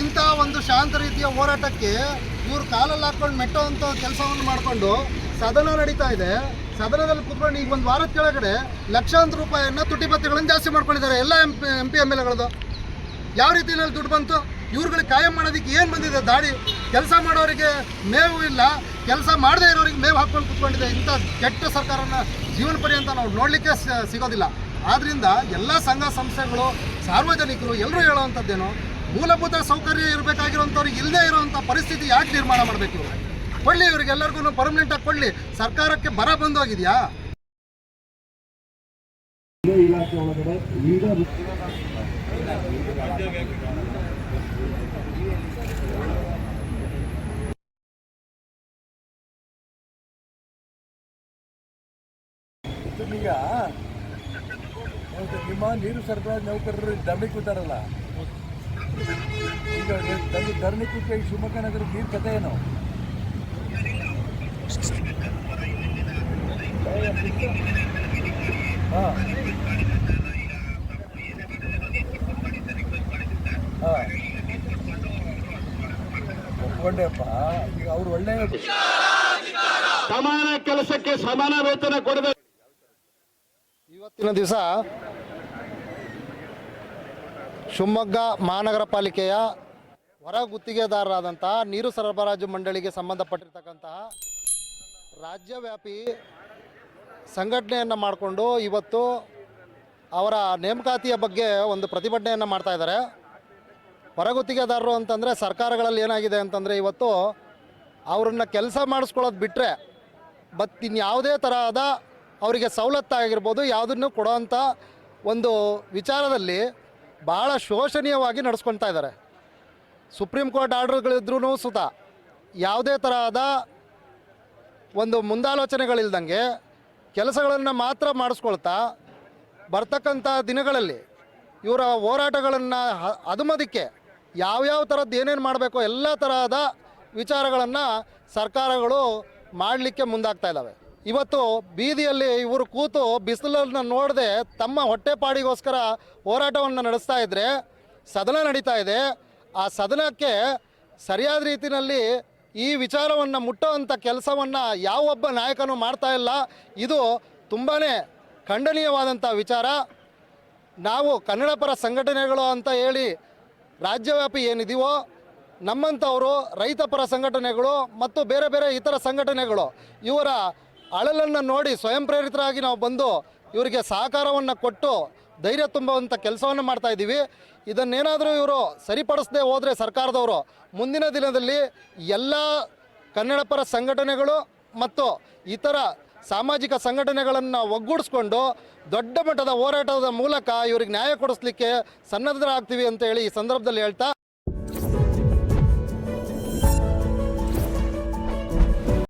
ಇಂಥ ಒಂದು ಶಾಂತ ರೀತಿಯ ಹೋರಾಟಕ್ಕೆ ಇವರು ಕಾಲಲ್ಲಿ ಹಾಕೊಂಡು ಮೆಟ್ಟುವಂಥ ಕೆಲಸವನ್ನು ಮಾಡಿಕೊಂಡು ಸದನ ನಡೀತಾ ಇದೆ. ಸದನದಲ್ಲಿ ಕುತ್ಕೊಂಡು ಈಗ ಒಂದು ವಾರದ ಕೆಳಗಡೆ ಲಕ್ಷಾಂತರ ರೂಪಾಯಿಯನ್ನು ತುಟಿ ಭತ್ಯೆಗಳನ್ನು ಜಾಸ್ತಿ ಮಾಡ್ಕೊಂಡಿದ್ದಾರೆ. ಎಲ್ಲ M P M P M L ಯಾವ ರೀತಿಯಲ್ಲಿ ದುಡ್ಡು ಬಂತು? ಇವ್ರುಗಳಿಗೆ ಕಾಯಂ ಮಾಡೋದಕ್ಕೆ ಏನು ಬಂದಿದೆ? ದಾಡಿ ಕೆಲಸ ಮಾಡೋರಿಗೆ ಮೇವು ಇಲ್ಲ. ಕೆಲಸ ಮಾಡದೇ ಇರೋರಿಗೆ ಮೇವು ಹಾಕ್ಕೊಂಡು ಕುತ್ಕೊಂಡಿದೆ. ಇಂಥ ಕೆಟ್ಟ ಸರ್ಕಾರನ ಜೀವನ ಪರ್ಯಂತ ನಾವು ನೋಡಲಿಕ್ಕೆ ಸಿಗೋದಿಲ್ಲ. ಆದ್ದರಿಂದ ಎಲ್ಲ ಸಂಘ ಸಂಸ್ಥೆಗಳು, ಸಾರ್ವಜನಿಕರು ಎಲ್ಲರೂ ಹೇಳುವಂಥದ್ದೇನು ಮೂಲಭೂತ ಸೌಕರ್ಯ ಇರಬೇಕಾಗಿರುವಂಥವ್ರಿಗೆ ಇಲ್ಲದೇ ಇರುವಂಥ ಪರಿಸ್ಥಿತಿ ಯಾಕೆ ನಿರ್ಮಾಣ ಮಾಡಬೇಕು ಇವರು? ಕೊಡಲಿ ಇವರಿಗೆಲ್ಲರಿಗೂ ಪರ್ಮನೆಂಟಾಗಿ ಕೊಡಲಿ. ಸರ್ಕಾರಕ್ಕೆ ಬರ ಬಂದೋಗಿದೆಯಾ? ಇಲಾಖೆ ಒಳಗಡೆ ಈಗ ನಿಮ್ಮ ನೀರು ಸರಬರಾಜು ನೌಕರರು ಧರಣಿ ಕೂತಾರಲ್ಲ. ಈಗ ಧರಣಿ ಧರಣಿ ಕೂತ ಈ ಶಿವಮೊಗ್ಗ ನಗರ ನೀರು ಕಥೆ ಏನು ಹಾಂ ಹಾಂ ಒಪ್ಕೊಂಡೆಪ್ಪ ಈಗ ಅವ್ರು ಒಳ್ಳೆಯ ಸಮಾನ ಕೆಲಸಕ್ಕೆ ಸಮಾನ ವೇತನ ಕೊಡಬೇಕು. ಇವತ್ತಿನ ದಿವಸ ಶಿವಮೊಗ್ಗ ಮಹಾನಗರ ಪಾಲಿಕೆಯ ಹೊರ ಗುತ್ತಿಗೆದಾರರಾದಂತಹ ನೀರು ಸರಬರಾಜು ಮಂಡಳಿಗೆ ಸಂಬಂಧಪಟ್ಟಿರ್ತಕ್ಕಂತಹ ರಾಜ್ಯವ್ಯಾಪಿ ಸಂಘಟನೆಯನ್ನು ಮಾಡಿಕೊಂಡು ಇವತ್ತು ಅವರ ನೇಮಕಾತಿಯ ಬಗ್ಗೆ ಒಂದು ಪ್ರತಿಭಟನೆಯನ್ನು ಮಾಡ್ತಾ ಇದ್ದಾರೆ. ಹೊರಗುತ್ತಿಗೆದಾರರು ಅಂತಂದರೆ ಸರ್ಕಾರಗಳಲ್ಲಿ ಏನಾಗಿದೆ ಅಂತಂದರೆ ಇವತ್ತು ಅವ್ರನ್ನ ಕೆಲಸ ಮಾಡಿಸ್ಕೊಳ್ಳೋದು ಬಿಟ್ಟರೆ ಬಟ್ ಇನ್ಯಾವುದೇ ತರಹದ ಅವರಿಗೆ ಸವಲತ್ತಾಗಿರ್ಬೋದು, ಯಾವುದನ್ನು ಕೊಡೋವಂಥ ಒಂದು ವಿಚಾರದಲ್ಲಿ ಭಾಳ ಶೋಷಣೀಯವಾಗಿ ನಡೆಸ್ಕೊಳ್ತಾ ಇದ್ದಾರೆ. ಸುಪ್ರೀಂ ಕೋರ್ಟ್ ಆರ್ಡರ್ಗಳಿದ್ರೂ ಸುತ ಯಾವುದೇ ತರಹದ ಒಂದು ಮುಂದಾಲೋಚನೆಗಳಿಲ್ದಂಗೆ ಕೆಲಸಗಳನ್ನು ಮಾತ್ರ ಮಾಡಿಸ್ಕೊಳ್ತಾ ಬರ್ತಕ್ಕಂಥ ದಿನಗಳಲ್ಲಿ ಇವರ ಹೋರಾಟಗಳನ್ನು ಅದುಮದಿಕ್ಕೆ ಯಾವ್ಯಾವ ಥರದ್ದು ಏನೇನು ಮಾಡಬೇಕು ಎಲ್ಲ ತರಹದ ವಿಚಾರಗಳನ್ನು ಸರ್ಕಾರಗಳು ಮಾಡಲಿಕ್ಕೆ ಮುಂದಾಗ್ತಾ ಇದ್ದಾವೆ. ಇವತ್ತು ಬೀದಿಯಲ್ಲಿ ಇವರು ಕೂತು ಬಿಸಿಲನ್ನು ನೋಡದೆ ತಮ್ಮ ಹೊಟ್ಟೆಪಾಡಿಗೋಸ್ಕರ ಹೋರಾಟವನ್ನು ನಡೆಸ್ತಾ ಇದ್ದರೆ ಸದನ ನಡೀತಾ ಇದೆ. ಆ ಸದನಕ್ಕೆ ಸರಿಯಾದ ರೀತಿಯಲ್ಲಿ ಈ ವಿಚಾರವನ್ನು ಮುಟ್ಟುವಂಥ ಕೆಲಸವನ್ನು ಯಾವೊಬ್ಬ ನಾಯಕನೂ ಮಾಡ್ತಾ ಇಲ್ಲ. ಇದು ತುಂಬಾ ಖಂಡನೀಯವಾದಂಥ ವಿಚಾರ. ನಾವು ಕನ್ನಡ ಪರ ಸಂಘಟನೆಗಳು ಅಂತ ಹೇಳಿ ರಾಜ್ಯವ್ಯಾಪಿ ಏನಿದೀವೋ ನಮ್ಮಂಥವರು ರೈತ ಪರ ಸಂಘಟನೆಗಳು ಮತ್ತು ಬೇರೆ ಬೇರೆ ಇತರ ಸಂಘಟನೆಗಳು, ಇವರ ಅಳಲನ್ನು ನೋಡಿ ಸ್ವಯಂ ಪ್ರೇರಿತರಾಗಿ ನಾವು ಬಂದು ಇವರಿಗೆ ಸಹಕಾರವನ್ನು ಕೊಟ್ಟು ಧೈರ್ಯ ತುಂಬುವಂಥ ಕೆಲಸವನ್ನು ಮಾಡ್ತಾ ಇದ್ದೀವಿ. ಇದನ್ನೇನಾದರೂ ಇವರು ಸರಿಪಡಿಸದೆ ಹೋದರೆ ಸರ್ಕಾರದವರು, ಮುಂದಿನ ದಿನದಲ್ಲಿ ಎಲ್ಲ ಕನ್ನಡ ಪರ ಸಂಘಟನೆಗಳು ಮತ್ತು ಇತರ ಸಾಮಾಜಿಕ ಸಂಘಟನೆಗಳನ್ನು ಒಗ್ಗೂಡಿಸ್ಕೊಂಡು ದೊಡ್ಡ ಮಟ್ಟದ ಹೋರಾಟದ ಮೂಲಕ ಇವ್ರಿಗೆ ನ್ಯಾಯ ಕೊಡಿಸ್ಲಿಕ್ಕೆ ಸನ್ನದ್ಧರಾಗ್ತೀವಿ ಅಂತ ಹೇಳಿ ಈ ಸಂದರ್ಭದಲ್ಲಿ ಹೇಳ್ತಾ